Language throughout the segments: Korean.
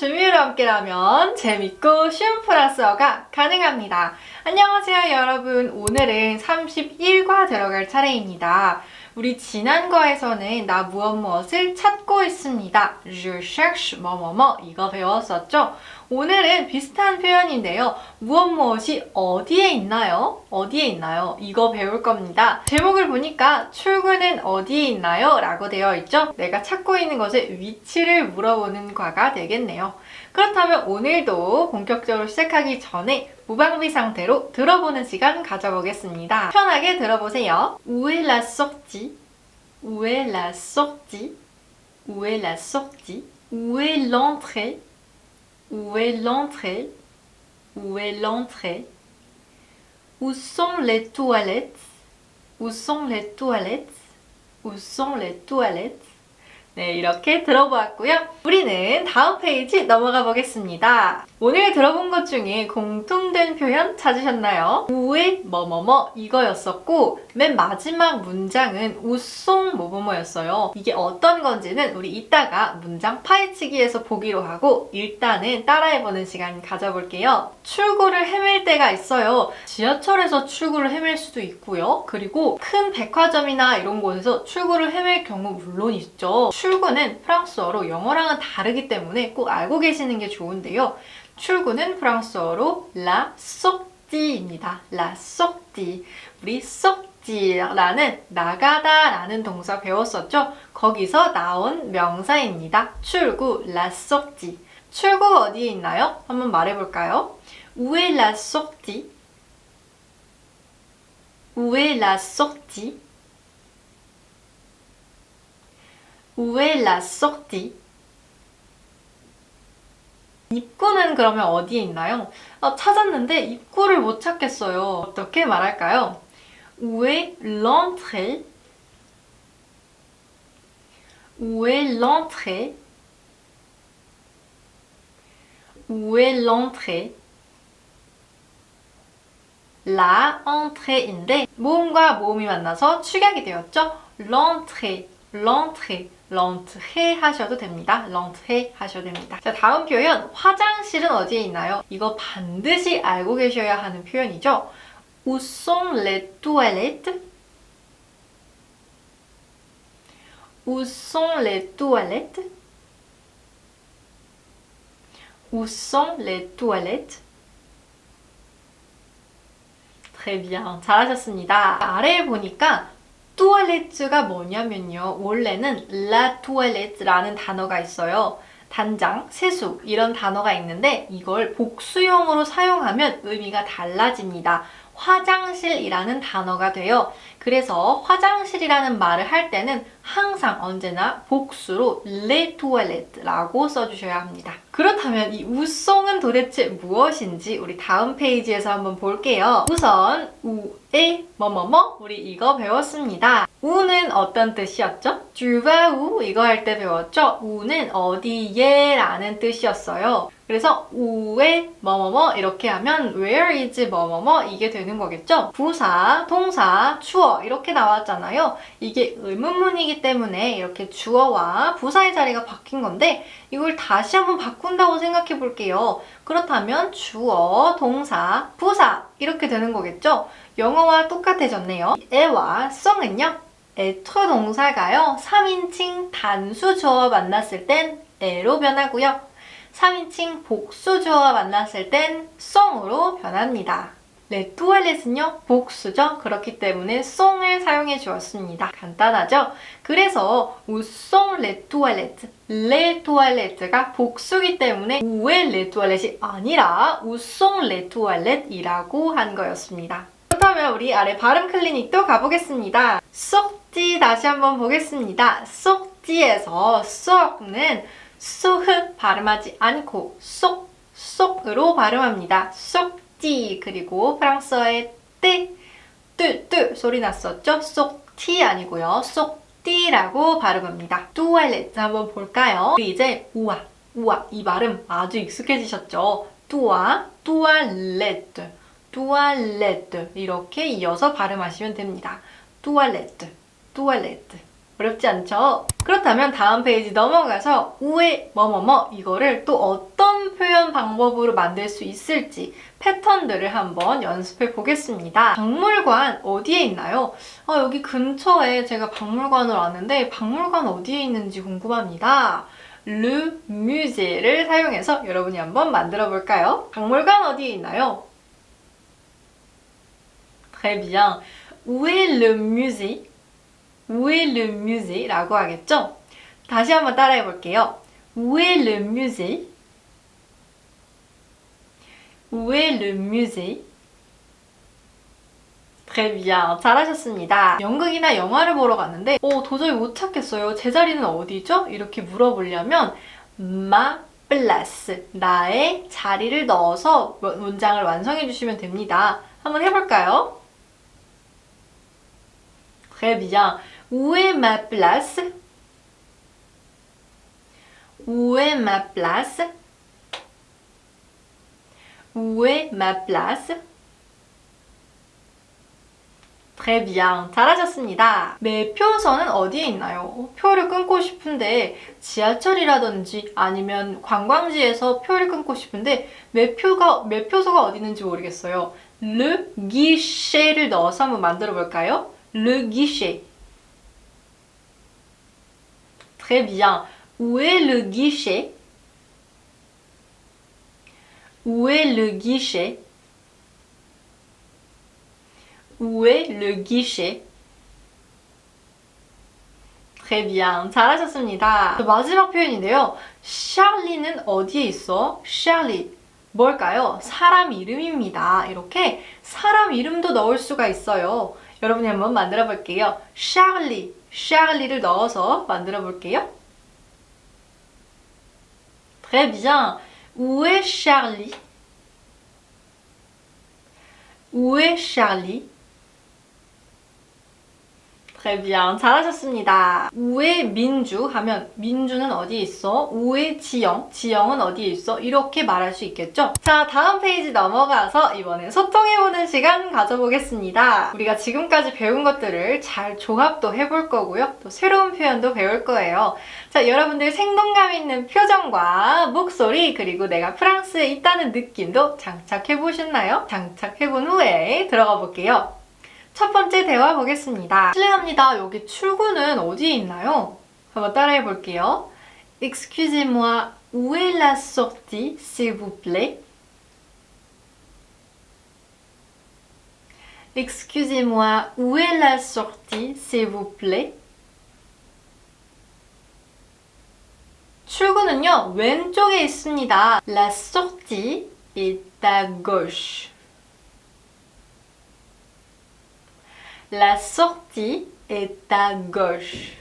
주미로 함께라면 재밌고 쉬운 프랑스어가 가능합니다. 안녕하세요 여러분. 오늘은 31과 들어갈 차례입니다. 우리 지난 과에서는 나 무엇 무엇을 찾고 있습니다. Je cherche 뭐뭐뭐 이거 배웠었죠? 오늘은 비슷한 표현인데요. 무엇 무엇이 어디에 있나요? 어디에 있나요? 이거 배울 겁니다. 제목을 보니까 출구는 어디에 있나요? 라고 되어 있죠? 내가 찾고 있는 것의 위치를 물어보는 과가 되겠네요. 그렇다면 오늘도 본격적으로 시작하기 전에 무방비 상태로 들어보는 시간 가져보겠습니다. 편하게 들어보세요. Est la sortie? Où est la sortie? L'entrée? Où est l'entrée? Où est l'entrée? Où sont les toilettes? Où sont les toilettes? Où sont les toilettes? 네, 이렇게 들어보았고요. 우리는 다음 페이지 넘어가 보겠습니다. 오늘 들어본 것 중에 공통된 표현 찾으셨나요? 우의 뭐뭐뭐 이거였었고 맨 마지막 문장은 우송 뭐뭐뭐였어요. 이게 어떤 건지는 우리 이따가 문장 파헤치기에서 보기로 하고 일단은 따라해보는 시간 가져볼게요. 출구를 헤맬 때가 있어요. 지하철에서 출구를 헤맬 수도 있고요. 그리고 큰 백화점이나 이런 곳에서 출구를 헤맬 경우 물론 있죠. 출구는 프랑스어로 영어랑은 다르기 때문에 꼭 알고 계시는 게 좋은데요. 출구는 프랑스어로 la sortie입니다. la sortie. 우리 sortie라는 나가다라는 동사 배웠었죠? 거기서 나온 명사입니다. 출구, la sortie. 출구 어디에 있나요? 한번 말해볼까요? Sortie? Où est la sortie? Où est la sortie? 입구는 그러면 어디에 있나요? 어, 찾았는데 입구를 못 찾겠어요. 어떻게 말할까요? Où est l'entrée? Où est l'entrée? Où est l'entrée? La entré인데 모음과 모음이 만나서 축약이 되었죠? l'entrée, l'entrée. 런트해 하셔도 됩니다. 런트해 하셔도 됩니다. 자, 다음 표현. 화장실은 어디에 있나요? 이거 반드시 알고 계셔야 하는 표현이죠. Les toilettes? Où sont les toilettes? Très bien. 잘하셨습니다. 아래에 보니까 투알레트가 뭐냐면요. 원래는 la toilette라는 단어가 있어요. 단장, 세수 이런 단어가 있는데 이걸 복수형으로 사용하면 의미가 달라집니다. 화장실이라는 단어가 돼요. 그래서 화장실이라는 말을 할 때는 항상 언제나 복수로 les toilette라고 써주셔야 합니다. 그렇다면 이 우송은 도대체 무엇인지 우리 다음 페이지에서 한번 볼게요. 우선 우에 뭐뭐뭐 우리 이거 배웠습니다. 우는 어떤 뜻이었죠? 주바우 이거 할 때 배웠죠? 우는 어디에 라는 뜻이었어요. 그래서 우에 뭐뭐뭐 이렇게 하면 where is 뭐뭐뭐 이게 되는 거겠죠? 부사, 동사, 주어 이렇게 나왔잖아요. 이게 의문문이기 때문에 이렇게 주어와 부사의 자리가 바뀐 건데 이걸 다시 한번 바꾼다고 생각해 볼게요. 그렇다면 주어, 동사, 부사 이렇게 되는 거겠죠? 영어와 똑같아졌네요. 에와 썽은요? 애터 동사가요. 3인칭 단수 주어와 만났을 땐 에로 변하고요. 3인칭 복수 주어와 만났을 땐 썽으로 변합니다. 레 투알렛은요 복수죠. 그렇기 때문에 썽을 사용해 주었습니다. 간단하죠? 그래서 우썽 레 투알레트 레 투알레트가 복수기 때문에 우에 레 투알렛이 아니라 우썽 레 투알렛이라고 한 거였습니다. 그렇다면 우리 아래 발음 클리닉도 가보겠습니다. 쏙지 다시 한번 보겠습니다. 쏙지에서 쏙는 쏙 발음하지 않고 쏙, 쏙으로 발음합니다. 쏙지 그리고 프랑스어의 떼, 뜨, 뜨 소리 났었죠? 쏙티 아니고요. 쏙띠라고 발음합니다. 뚜알렛 한번 볼까요? 이제 우와, 우와 이 발음 아주 익숙해지셨죠? 뚜아, 뚜알렛, 뚜알렛 이렇게 이어서 발음하시면 됩니다. 뚜알렛, 뚜알렛 어렵지 않죠? 그렇다면 다음 페이지 넘어가서 우에 뭐뭐뭐 이거를 또 어떤 표현 방법으로 만들 수 있을지 패턴들을 한번 연습해 보겠습니다. 박물관 어디에 있나요? 아, 여기 근처에 제가 박물관을 왔는데 박물관 어디에 있는지 궁금합니다. le musé를 사용해서 여러분이 한번 만들어 볼까요? 박물관 어디에 있나요? Très bien. Où? Où est le musée? 라고 하겠죠? 다시 한번 따라해 볼게요. Où est le musée? Où est le musée? Très bien. 잘하셨습니다. 연극이나 영화를 보러 갔는데 어, 도저히 못 찾겠어요. 제자리는 어디죠? 이렇게 물어보려면 ma place 나의 자리를 넣어서 문장을 완성해 주시면 됩니다. 한번 해볼까요? Très bien. Où est ma place? Où est ma place? Où est ma place? Très bien. 잘하셨습니다. 매표소는 어디에 있나요? 표를 끊고 싶은데 지하철이라든지 아니면 관광지에서 표를 끊고 싶은데 매표가 매표소가 어디 있는지 모르겠어요. le guichet를 넣어서 한번 만들어 볼까요? le guichet. Très bien. Où est le guichet? Où est le guichet? Où est le guichet? Très bien. 잘하셨습니다. 마지막 표현인데요. 샤리는 어디에 있어? 샤리. 뭘까요? 사람 이름입니다. 이렇게 사람 이름도 넣을 수가 있어요. 여러분이 한번 만들어 볼게요. 샤리. 샤리를 넣어서 만들어 볼게요. Très bien. Où est Charlie? Où est Charlie? Bien. 잘하셨습니다. 우에 민주 하면 민주는 어디에 있어? 우에 지영, 지영은 어디에 있어? 이렇게 말할 수 있겠죠? 자, 다음 페이지 넘어가서 이번엔 소통해보는 시간 가져보겠습니다. 우리가 지금까지 배운 것들을 잘 조합도 해볼 거고요. 또 새로운 표현도 배울 거예요. 자, 여러분들 생동감 있는 표정과 목소리 그리고 내가 프랑스에 있다는 느낌도 장착해보셨나요? 장착해본 후에 들어가 볼게요. 첫 번째 대화 보겠습니다. 실례합니다. 여기 출구는 어디에 있나요? 한번 따라해 볼게요. Excusez-moi, où est la sortie, s'il vous plaît? Excusez-moi, où est la sortie, s'il vous plaît? 출구는요, 왼쪽에 있습니다. La sortie est à gauche. La sortie est à gauche.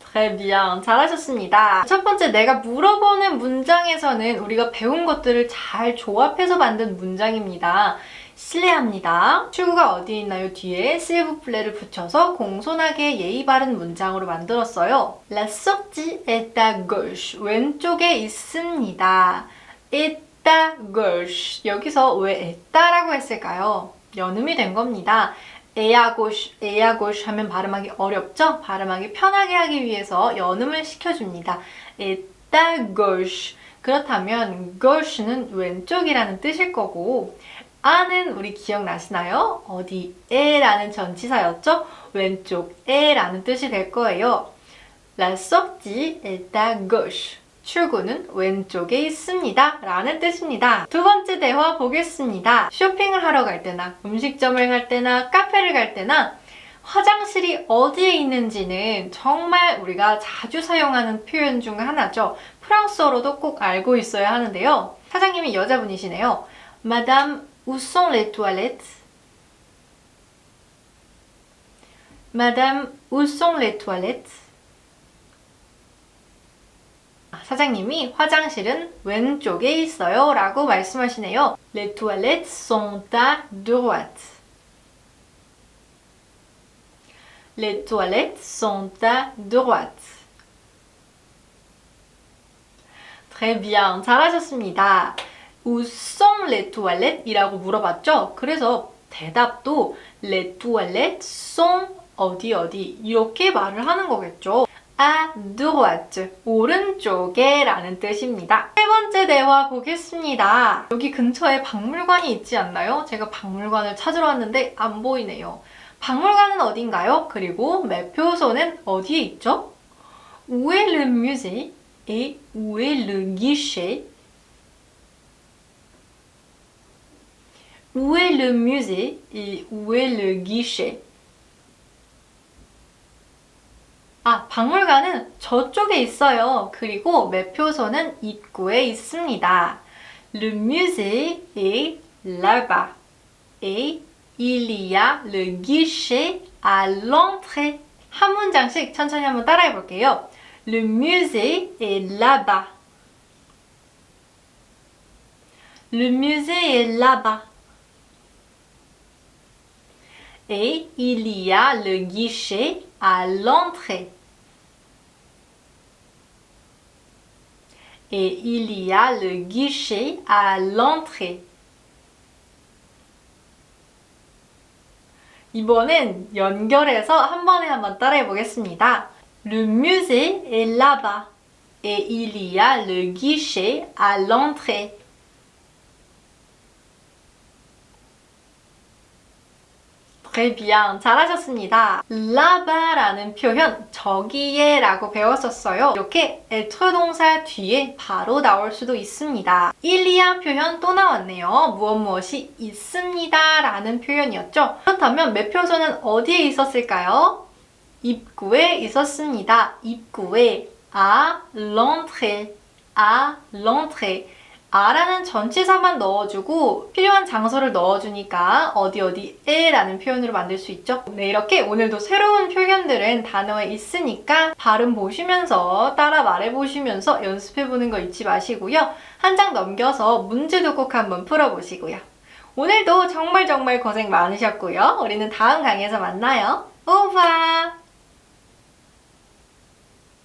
Très. 잘하셨습니다. 첫 번째 내가 물어보는 문장에서는 우리가 배운 것들을 잘 조합해서 만든 문장입니다. 실례합니다. 출구가 어디 있나요? 뒤에 실브플레를 붙여서 공손하게 예의 바른 문장으로 만들었어요. La sortie est à gauche. 왼쪽에 있습니다. est 에따 걸쉬 여기서 왜 에따라고 했을까요? 연음이 된 겁니다. 에야고쉬, 에야고쉬 하면 발음하기 어렵죠? 발음하기 편하게 하기 위해서 연음을 시켜줍니다. 에따 걸쉬 그렇다면 걸쉬는 왼쪽이라는 뜻일 거고 아는 우리 기억나시나요? 어디 에라는 전치사였죠? 왼쪽 에라는 뜻이 될 거예요. Sortie est à gauche. 출구는 왼쪽에 있습니다. 라는 뜻입니다. 두 번째 대화 보겠습니다. 쇼핑을 하러 갈 때나 음식점을 갈 때나 카페를 갈 때나 화장실이 어디에 있는지는 정말 우리가 자주 사용하는 표현 중 하나죠. 프랑스어로도 꼭 알고 있어야 하는데요. 사장님이 여자분이시네요. Madame, où sont les toilettes? Madame, où sont les toilettes? 사장님이 화장실은 왼쪽에 있어요 라고 말씀하시네요. Les toilettes sont à droite. Les toilettes sont à droite. Très bien. 잘하셨습니다. Où sont les toilettes? 이라고 물어봤죠? 그래서 대답도 les toilettes sont 어디 어디 이렇게 말을 하는 거겠죠. À droite 오른쪽에 라는 뜻입니다. 세 번째 대화 보겠습니다. 여기 근처에 박물관이 있지 않나요? 제가 박물관을 찾으러 왔는데 안 보이네요. 박물관은 어딘가요? 그리고 매표소는 어디에 있죠? Où est le musée et où est le guichet? Où est le musée et où est le guichet? 아, 박물관은 저쪽에 있어요. 그리고 매표소는 입구에 있습니다. Le musée est là-bas. Et il y a le guichet à l'entrée. 한 문장씩 천천히 한번 따라해 볼게요. Le musée est là-bas. Le musée est là-bas. Et il y a le guichet à l'entrée. Et il y a le guichet à l'entrée. 이번엔 연결해서 한 번에 한번 따라해 보겠습니다. Le musée est là-bas et il y a le guichet à l'entrée. Bien. 잘하셨습니다. là-bas라는 표현 저기에 라고 배웠었어요. 이렇게 être 동사 뒤에 바로 나올 수도 있습니다. 일리아 표현 또 나왔네요. 무엇 무엇이 있습니다 라는 표현이었죠. 그렇다면 매표소는 어디에 있었을까요? 입구에 있었습니다. 입구에 à l'entrée, à l'entrée. 아라는 전치사만 넣어주고 필요한 장소를 넣어주니까 어디 어디에 라는 표현으로 만들 수 있죠. 네, 이렇게 오늘도 새로운 표현들은 단어에 있으니까 발음 보시면서 따라 말해보시면서 연습해보는 거 잊지 마시고요. 한 장 넘겨서 문제도 꼭 한번 풀어보시고요. 오늘도 정말 정말 고생 많으셨고요. 우리는 다음 강의에서 만나요. 오바!